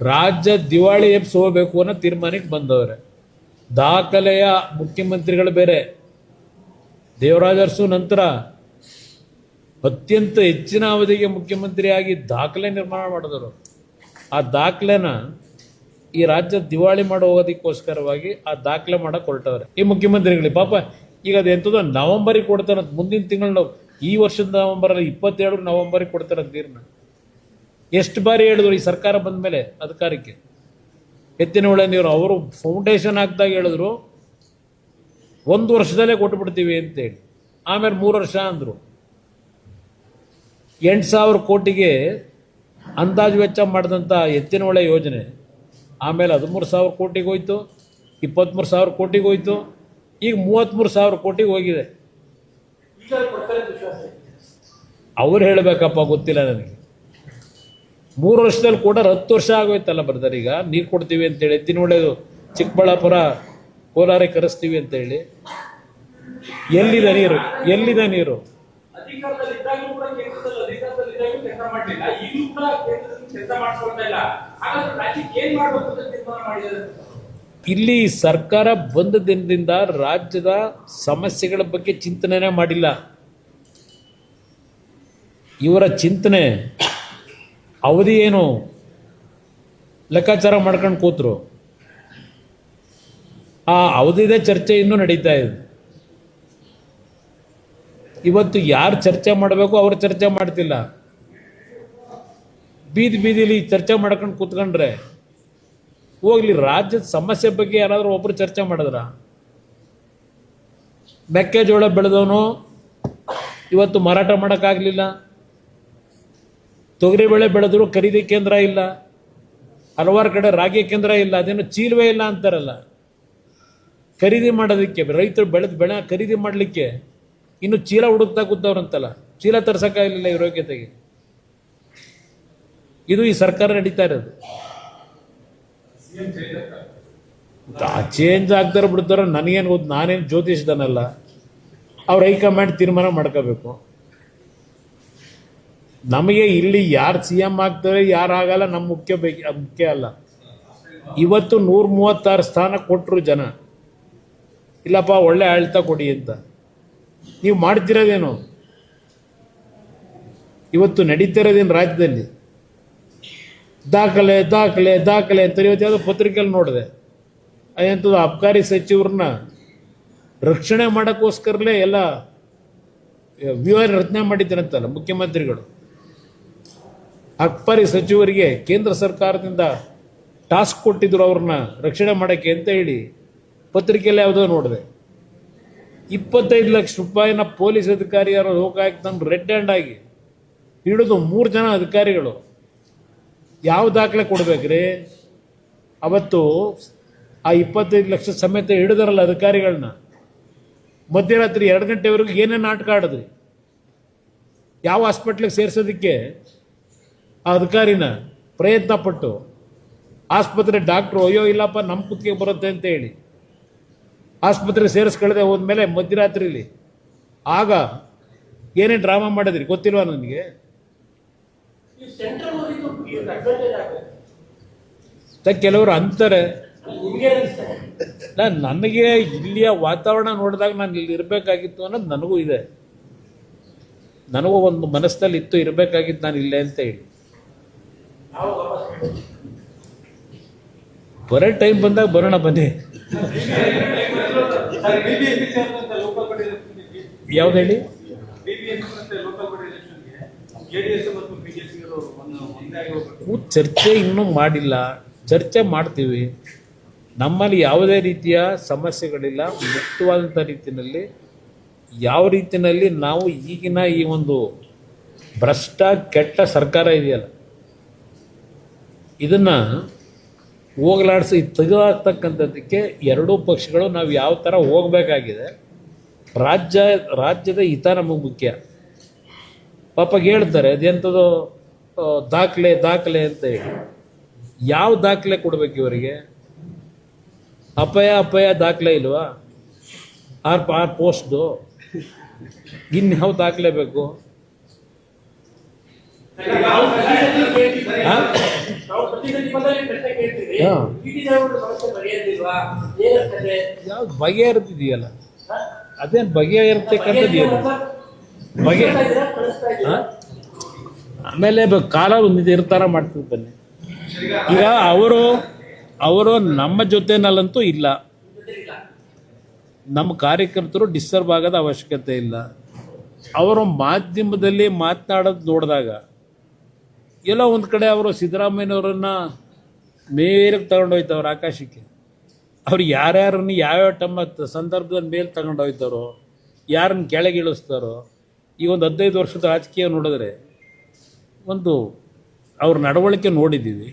ರಾಜ್ಯ ದಿವಾಳಿ ಎಬ್ಸ್ ಹೋಗ್ಬೇಕು ಅನ್ನೋ ತೀರ್ಮಾನಕ್ಕೆ ಬಂದವ್ರೆ. ದಾಖಲೆಯ ಮುಖ್ಯಮಂತ್ರಿಗಳು ಬೇರೆ. ದೇವರಾಜ ಅರಸು ನಂತರ ಅತ್ಯಂತ ಹೆಚ್ಚಿನ ಅವಧಿಗೆ ಮುಖ್ಯಮಂತ್ರಿಯಾಗಿ ದಾಖಲೆ ನಿರ್ಮಾಣ ಮಾಡಿದರು ಆ ದಾಖಲೆನ ಈ ರಾಜ್ಯ ದಿವಾಳಿ ಮಾಡೋ ಹೋಗೋದಕ್ಕೋಸ್ಕರವಾಗಿ ಆ ದಾಖಲೆ ಮಾಡಕ್ ಹೊರಟವ್ರೆ. ಈ ಮುಖ್ಯಮಂತ್ರಿಗಳಿಗೆ ಪಾಪ, ಈಗ ಅದು ಎಂಥದೋ ನವಂಬರಿಗೆ ಕೊಡ್ತಾರೆ ಮುಂದಿನ ತಿಂಗಳು ನಾವು ಈ ವರ್ಷದ ನವಂಬರಲ್ಲಿ ಇಪ್ಪತ್ತೇಳು ನವಂಬರಿಗೆ ಕೊಡ್ತಾರೆ ನೀರನ್ನ ಎಷ್ಟು ಬಾರಿ ಹೇಳಿದ್ರು ಈ ಸರ್ಕಾರ ಬಂದ ಮೇಲೆ ಅಧಿಕಾರಕ್ಕೆ? ಎತ್ತಿನ ಹೊಳೆ ನೀರು ಅವರು ಫೌಂಡೇಶನ್ ಹಾಕಿದಾಗ ಹೇಳಿದ್ರು ಒಂದು ವರ್ಷದಲ್ಲೇ ಕೊಟ್ಬಿಡ್ತೀವಿ ಅಂತೇಳಿ. ಆಮೇಲೆ ಮೂರು ವರ್ಷ ಅಂದರು. ಎಂಟು ಸಾವಿರ ಕೋಟಿಗೆ ಅಂದಾಜು ವೆಚ್ಚ ಮಾಡಿದಂಥ ಎತ್ತಿನ ಹೊಳೆ ಯೋಜನೆ ಆಮೇಲೆ ಹದಿಮೂರು ಸಾವಿರ ಕೋಟಿಗೆ ಹೋಯ್ತು ಇಪ್ಪತ್ತ್ಮೂರು ಸಾವಿರ ಕೋಟಿಗೆ ಹೋಯ್ತು ಈಗ ಮೂವತ್ತ್ಮೂರು ಸಾವಿರ ಕೋಟಿಗೆ ಹೋಗಿದೆ. ಅವ್ರು ಹೇಳಬೇಕಪ್ಪ ಗೊತ್ತಿಲ್ಲ ನನಗೆ. ಮೂರು ವರ್ಷದಲ್ಲಿ ಕೂಡ ಹತ್ತು ವರ್ಷ ಆಗೋಯ್ತಲ್ಲ ಬ್ರದರ್. ಈಗ ನೀರು ಕೊಡ್ತೀವಿ ಅಂತೇಳಿ ಎತ್ತಿನ ಒಳ್ಳೇದು ಚಿಕ್ಕಬಳ್ಳಾಪುರ ಕೋಲಾರಕ್ಕೆ ಕರೆಸ್ತೀವಿ ಅಂತೇಳಿ. ಎಲ್ಲಿದೆ ನೀರು? ಎಲ್ಲಿದೆ ನೀರು? ಇಲ್ಲ ಸರ್ಕಾರ ಬಂದ ದಿನದಿಂದ ರಾಜ್ಯದ ಸಮಸ್ಯೆಗಳ ಬಗ್ಗೆ ಚಿಂತನೆನೇ ಮಾಡಿಲ್ಲ. ಇವರ ಚಿಂತನೆ ಅವಧಿ ಏನು? ಲೆಕ್ಕಾಚಾರ ಮಾಡ್ಕೊಂಡು ಕೂತರು. ಆ ಅವಧಿದೇ ಚರ್ಚೆ ಇನ್ನೂ ನಡೀತಾ ಇದೆ. ಇವತ್ತು ಯಾರು ಚರ್ಚೆ ಮಾಡಬೇಕು ಅವ್ರು ಚರ್ಚೆ ಮಾಡ್ತಿಲ್ಲ. ಬೀದಿ ಬೀದಿಲಿ ಚರ್ಚೆ ಮಾಡ್ಕೊಂಡು ಕೂತ್ಕೊಂಡ್ರೆ, ಹೋಗ್ಲಿ, ರಾಜ್ಯದ ಸಮಸ್ಯೆ ಬಗ್ಗೆ ಯಾರಾದರೂ ಒಬ್ರು ಚರ್ಚೆ ಮಾಡಿದ್ರ? ಮೆಕ್ಕೆಜೋಳ ಬೆಳೆದವನು ಇವತ್ತು ಮಾರಾಟ ಮಾಡೋಕ್ಕಾಗಲಿಲ್ಲ. ತೊಗರಿಬೇಳೆ ಬೆಳೆದ್ರು ಖರೀದಿ ಕೇಂದ್ರ ಇಲ್ಲ. ಹಲವಾರು ಕಡೆ ರಾಗಿ ಕೇಂದ್ರ ಇಲ್ಲ. ಅದೇನು ಚೀಲವೇ ಇಲ್ಲ ಅಂತಾರಲ್ಲ. ಖರೀದಿ ಮಾಡೋದಕ್ಕೆ, ರೈತರು ಬೆಳೆದ ಬೆಳೆ ಖರೀದಿ ಮಾಡಲಿಕ್ಕೆ ಇನ್ನು ಚೀಲ ಹುಡುಕ್ತಾ ಕೂತವ್ರಂತಲ್ಲ. ಚೀಲ ತರ್ಸಕ್ಕಾಗಲಿಲ್ಲ ಇವ್ರ ಯೋಗ್ಯತೆಗೆ. ಇದು ಈ ಸರ್ಕಾರ ನಡೀತಾ ಇರೋದು. ಚೇಂಜ್ ಆಗ್ತಾರ ಬಿಡ್ತಾರ, ನನಗೇನು ಗೊತ್ತು, ನಾನೇನು ಜ್ಯೋತಿಷ್ದನಲ್ಲ. ಅವ್ರ ಹೈಕಮಾಂಡ್ ತೀರ್ಮಾನ ಮಾಡ್ಕೋಬೇಕು. ನಮಗೆ ಇಲ್ಲಿ ಯಾರು ಸಿ ಎಂ ಆಗ್ತಾರೆ, ಯಾರು ಆಗಲ್ಲ ನಮ್ಮ ಮುಖ್ಯ ಬೇಕು ಮುಖ್ಯ ಅಲ್ಲ. ಇವತ್ತು ನೂರ ಮೂವತ್ತಾರು ಸ್ಥಾನ ಕೊಟ್ಟರು ಜನ. ಇಲ್ಲಪ್ಪ, ಒಳ್ಳೆ ಆಳ್ತ ಕೊಡಿ ಅಂತ. ನೀವು ಮಾಡ್ತಿರೋದೇನು? ಇವತ್ತು ನಡೀತಿರೋದೇನು ರಾಜ್ಯದಲ್ಲಿ? ದಾಖಲೆ ದಾಖಲೆ ದಾಖಲೆ ಅಂತ ಇವತ್ತು ಯಾವುದೋ ಪತ್ರಿಕೆಯಲ್ಲಿ ನೋಡಿದೆ. ಅದೆಂಥದ್ದು ಅಬ್ಕಾರಿ ಸಚಿವರನ್ನ ರಕ್ಷಣೆ ಮಾಡೋಕ್ಕೋಸ್ಕರಲೇ ಎಲ್ಲ ವ್ಯೂಹ ರಚನೆ ಮಾಡಿದ್ದೀರಂತಲ್ಲ ಮುಖ್ಯಮಂತ್ರಿಗಳು. ಅಬ್ಕಾರಿ ಸಚಿವರಿಗೆ ಕೇಂದ್ರ ಸರ್ಕಾರದಿಂದ ಟಾಸ್ಕ್ ಕೊಟ್ಟಿದ್ರು ಅವ್ರನ್ನ ರಕ್ಷಣೆ ಮಾಡೋಕ್ಕೆ ಅಂತ ಹೇಳಿ ಪತ್ರಿಕೆಯಲ್ಲಿ ಯಾವುದೋ ನೋಡಿದೆ. ಇಪ್ಪತ್ತೈದು ಲಕ್ಷ ರೂಪಾಯಿನ ಪೊಲೀಸ್ ಅಧಿಕಾರಿ ಯಾರೋ ತಂದು ರೆಡ್ ಹ್ಯಾಂಡ್ ಆಗಿ ಹಿಡಿದು ಮೂರು ಜನ ಅಧಿಕಾರಿಗಳು ಯಾವ ದಾಖಲೆ ಕೊಡ್ಬೇಕ್ರಿ? ಅವತ್ತು ಆ ಇಪ್ಪತ್ತೈದು ಲಕ್ಷ ಸಮೇತ ಹಿಡಿದಾರಲ್ಲ ಅಧಿಕಾರಿಗಳನ್ನ. ಮಧ್ಯರಾತ್ರಿ ಎರಡು ಗಂಟೆವರೆಗೂ ಏನೇನು ನಾಟಕ ಆಡಿದ್ರಿ? ಯಾವ ಹಾಸ್ಪಿಟ್ಲಿಗೆ ಸೇರಿಸೋದಕ್ಕೆ? ಆ ಅಧಿಕಾರಿನ ಪ್ರಯತ್ನ ಪಟ್ಟು ಆಸ್ಪತ್ರೆ ಡಾಕ್ಟ್ರು ಅಯ್ಯೋ ಇಲ್ಲಪ್ಪ ನಮ್ಮ ಕುತ್ತಿಗೆ ಬರುತ್ತೆ ಅಂತ ಹೇಳಿ ಆಸ್ಪತ್ರೆ ಸೇರಿಸ್ಕೊಳ್ಳದೆ ಹೋದ್ಮೇಲೆ ಮಧ್ಯರಾತ್ರಿಲಿ ಆಗ ಏನೇ ಡ್ರಾಮಾ ಮಾಡಿದ್ರಿ? ಗೊತ್ತಿಲ್ವಾ ನನಗೆ? ಕೆಲವರು ಅಂತಾರೆ. ನಾನು ನನಗೆ ಇಲ್ಲಿಯ ವಾತಾವರಣ ನೋಡಿದಾಗ ನಾನು ಇಲ್ಲಿ ಇರಬೇಕಾಗಿತ್ತು ಅನ್ನೋದು ನನಗೂ ಇದೆ. ನನಗೂ ಒಂದು ಮನಸ್ಸಲ್ಲಿ ಇತ್ತು ಇರಬೇಕಾಗಿತ್ತು ನಾನು ಇಲ್ಲೇ ಅಂತ ಹೇಳಿ. ಬರೋ ಟೈಮ್ ಬಂದಾಗ ಬರೋಣ ಬನ್ನಿ. ಯಾವ್ದು ಹೇಳಿ? ಚರ್ಚೆ ಇನ್ನೂ ಮಾಡಿಲ್ಲ. ಚರ್ಚೆ ಮಾಡ್ತೀವಿ. ನಮ್ಮಲ್ಲಿ ಯಾವುದೇ ರೀತಿಯ ಸಮಸ್ಯೆಗಳಿಲ್ಲ. ಮುಕ್ತವಾದಂಥ ರೀತಿಯಲ್ಲಿ ಯಾವ ರೀತಿಯಲ್ಲಿ ನಾವು ಈಗಿನ ಈ ಒಂದು ಭ್ರಷ್ಟ ಕೆಟ್ಟ ಸರ್ಕಾರ ಇದೆಯಲ್ಲ ಇದನ್ನು ಹೋಗಲಾಡಿಸಿ ತೆಗೆದಾಕ್ತಕ್ಕಂಥದ್ದಕ್ಕೆ ಎರಡೂ ಪಕ್ಷಗಳು ನಾವು ಯಾವ ಥರ ಹೋಗಬೇಕಾಗಿದೆ. ರಾಜ್ಯ ರಾಜ್ಯದ ಹಿತ ನಮಗೆ ಮುಖ್ಯ. ಪಾಪ ಹೇಳ್ತಾರೆ ಅದೆಂಥದ್ದು ದಾಖಲೆ ದಾಖಲೆ ಅಂತ ಹೇಳಿ. ಯಾವ ದಾಖಲೆ ಕೊಡಬೇಕು ಇವರಿಗೆ? ಅಪಾಯ ಅಪಾಯ ದಾಖಲೆ ಇಲ್ವಾ? ಆರ್ ಆರ್ ಪೋಸ್ಟ್ದು ಇನ್ಯಾವ ದಾಖಲೆ ಬೇಕು? ಯಾವ್ದು ಬಗೆಹರಿದಿದೆಯಲ್ಲ ಇರ್ತಿದೆಯಲ್ಲ ಅದೇನು ಬಗೆಹರಿರ್ತಕ್ಕಂಥದ್ದು ಏನು? ಬಗೆ? ಆಮೇಲೆ ಬ- ಕಾಲ ಒಂದು ಇರ್ತಾರ ಮಾಡ್ತೀವಿ ಬನ್ನಿ. ಈಗ ಅವರು ಅವರು ನಮ್ಮ ಜೊತೆನಲ್ಲಂತೂ ಇಲ್ಲ. ನಮ್ಮ ಕಾರ್ಯಕರ್ತರು ಡಿಸ್ಟರ್ಬ್ ಆಗೋದ ಅವಶ್ಯಕತೆ ಇಲ್ಲ. ಅವರು ಮಾಧ್ಯಮದಲ್ಲಿ ಮಾತನಾಡೋದು ನೋಡಿದಾಗ ಎಲ್ಲೋ ಒಂದು ಕಡೆ ಅವರು ಸಿದ್ದರಾಮಯ್ಯನವರನ್ನು ಮೇಲಕ್ಕೆ ತಗೊಂಡೋಯ್ತವ್ರು ಆಕಾಶಕ್ಕೆ. ಅವ್ರು ಯಾರ್ಯಾರನ್ನು ಯಾವ್ಯಾವ ಟಮ್ಮ ಸಂದರ್ಭದಲ್ಲಿ ಮೇಲೆ ತಗೊಂಡೋಯ್ತಾರೋ ಯಾರನ್ನ ಕೆಳಗೆ ಇಳಿಸ್ತಾರೋ, ಈ ಒಂದು ಹದಿನೈದು ವರ್ಷದ ರಾಜಕೀಯ ನೋಡಿದ್ರೆ ಒಂದು ಅವ್ರ ನಡವಳಿಕೆ ನೋಡಿದ್ದೀವಿ.